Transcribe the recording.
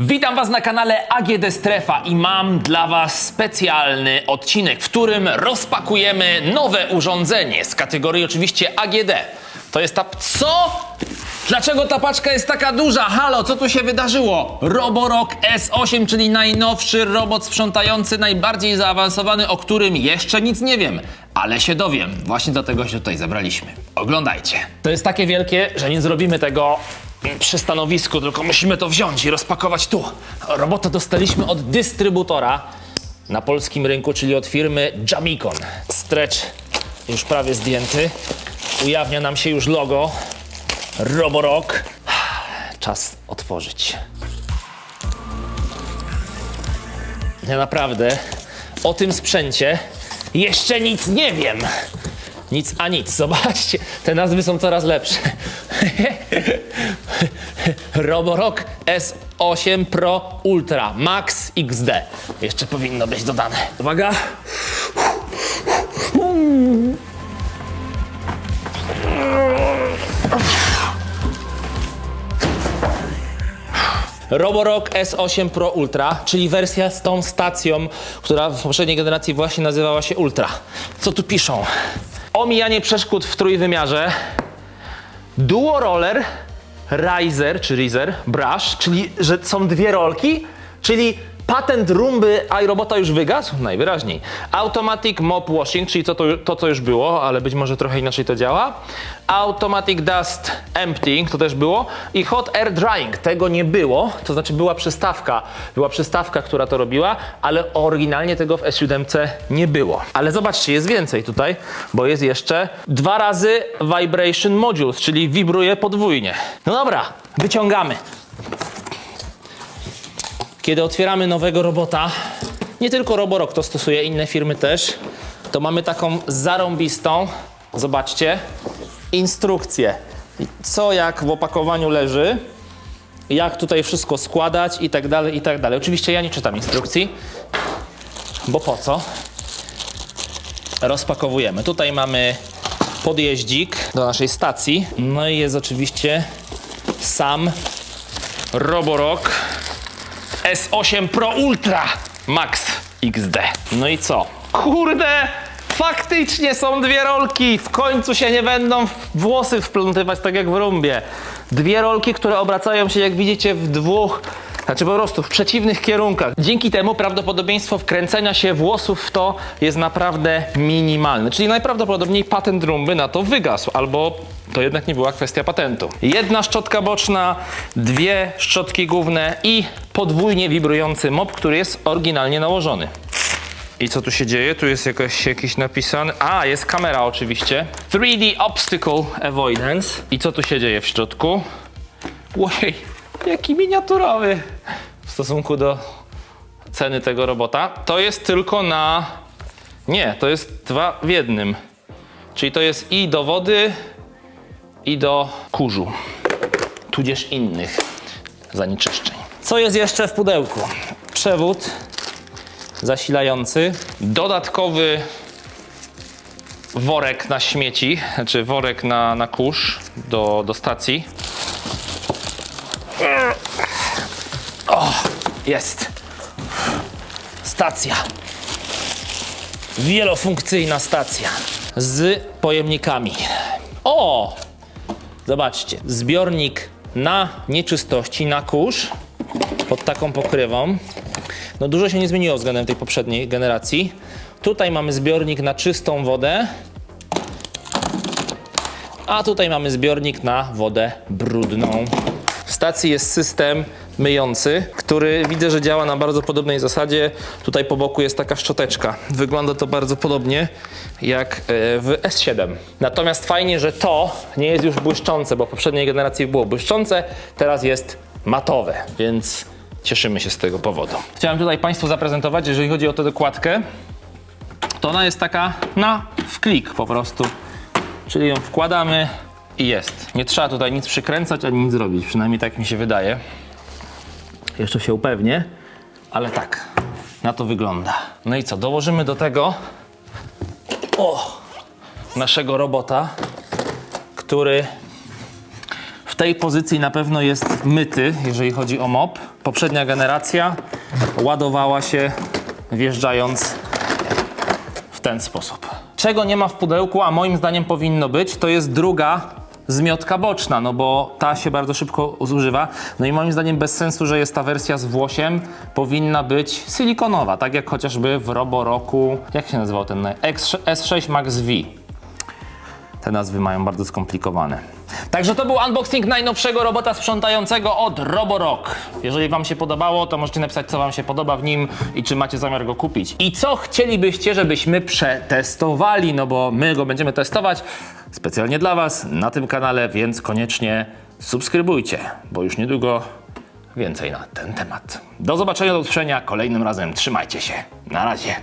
Witam Was na kanale AGD Strefa i mam dla Was specjalny odcinek, w którym rozpakujemy nowe urządzenie z kategorii oczywiście AGD. To jest ta... Co? Dlaczego ta paczka jest taka duża? Halo, co tu się wydarzyło? Roborock S8, czyli najnowszy robot sprzątający, najbardziej zaawansowany, o którym jeszcze nic nie wiem, ale się dowiem. Właśnie dlatego się tutaj zebraliśmy. Oglądajcie. To jest takie wielkie, że nie zrobimy tego przy stanowisku, tylko musimy to wziąć i rozpakować tu. Robotę dostaliśmy od dystrybutora na polskim rynku, czyli od firmy Jamicon. Stretch już prawie zdjęty. Ujawnia nam się już logo Roborock. Czas otworzyć. Ja naprawdę o tym sprzęcie jeszcze nic nie wiem. Nic a nic. Zobaczcie, te nazwy są coraz lepsze. Roborock S8 Pro Ultra Max XD. Jeszcze powinno być dodane. Uwaga. Roborock S8 Pro Ultra, czyli wersja z tą stacją, która w poprzedniej generacji właśnie nazywała się Ultra. Co tu piszą? Omijanie przeszkód w trójwymiarze, Duo Roller, Riser czy Riser, Brush, czyli że są dwie rolki, czyli patent rumby iRobota już wygasł? Najwyraźniej. Automatic Mop Washing, czyli to, to, to co już było, ale być może trochę inaczej to działa. Automatic Dust Emptying, to też było. I Hot Air Drying, tego nie było, to znaczy była przystawka, była przystawka, która to robiła, ale oryginalnie tego w S7 nie było. Ale zobaczcie, jest więcej tutaj, bo jest jeszcze dwa razy Vibration Modules, czyli wibruje podwójnie. No dobra, wyciągamy. Kiedy otwieramy nowego robota, nie tylko Roborock to stosuje, inne firmy też, to mamy taką zarąbistą, zobaczcie, instrukcję. Co jak w opakowaniu leży, jak tutaj wszystko składać i tak dalej, i tak dalej. Oczywiście ja nie czytam instrukcji, bo po co? Rozpakowujemy. Tutaj mamy podjeździk do naszej stacji. No i jest oczywiście sam Roborock S8 Pro Ultra Max XD. No i co? Kurde! Faktycznie są dwie rolki! W końcu się nie będą włosy wplątywać tak jak w rumbie. Dwie rolki, które obracają się, jak widzicie, w dwóch, znaczy po prostu w przeciwnych kierunkach. Dzięki temu prawdopodobieństwo wkręcenia się włosów w to jest naprawdę minimalne. Czyli najprawdopodobniej patent rumby na to wygasł, albo to jednak nie była kwestia patentu. Jedna szczotka boczna, dwie szczotki główne i podwójnie wibrujący mop, który jest oryginalnie nałożony. I co tu się dzieje? Tu jest jakaś, jakiś napisany. A, jest kamera oczywiście. 3D Obstacle Avoidance. I co tu się dzieje w środku? Ojej, jaki miniaturowy w stosunku do ceny tego robota. To jest tylko na. Nie, to jest dwa w jednym. Czyli to jest i do wody, i do kurzu, tudzież innych zanieczyszczeń. Co jest jeszcze w pudełku? Przewód zasilający, dodatkowy worek na śmieci, znaczy worek na, na kurz do, do stacji. O, jest. Stacja. Wielofunkcyjna stacja z pojemnikami. O! Zobaczcie, zbiornik na nieczystości, na kurz pod taką pokrywą. No dużo się nie zmieniło względem tej poprzedniej generacji. Tutaj mamy zbiornik na czystą wodę, a tutaj mamy zbiornik na wodę brudną. W stacji jest system myjący, który widzę, że działa na bardzo podobnej zasadzie. Tutaj po boku jest taka szczoteczka. Wygląda to bardzo podobnie jak e, w S7. Natomiast fajnie, że to nie jest już błyszczące, bo w poprzedniej generacji było błyszczące, teraz jest matowe, więc cieszymy się z tego powodu. Chciałem tutaj Państwu zaprezentować, jeżeli chodzi o tę dokładkę, to ona jest taka na wklik po prostu. Czyli ją wkładamy i jest. Nie trzeba tutaj nic przykręcać ani nic zrobić, przynajmniej tak mi się wydaje. Jeszcze się upewnię, ale tak, na to wygląda. No i co, dołożymy do tego o, naszego robota, który w tej pozycji na pewno jest myty, jeżeli chodzi o mop. Poprzednia generacja ładowała się wjeżdżając w ten sposób. Czego nie ma w pudełku, a moim zdaniem powinno być, to jest druga zmiotka boczna, no bo ta się bardzo szybko zużywa. No i moim zdaniem bez sensu, że jest ta wersja z włosiem, powinna być silikonowa, tak jak chociażby w Roboroku, jak się nazywał ten X- S6 Max V. Te nazwy mają bardzo skomplikowane. Także to był unboxing najnowszego robota sprzątającego od Roborock. Jeżeli Wam się podobało, to możecie napisać, co Wam się podoba w nim i czy macie zamiar go kupić. I co chcielibyście, żebyśmy przetestowali, no bo my go będziemy testować specjalnie dla Was na tym kanale, więc koniecznie subskrybujcie, bo już niedługo więcej na ten temat. Do zobaczenia, do usłyszenia kolejnym razem. Trzymajcie się. Na razie.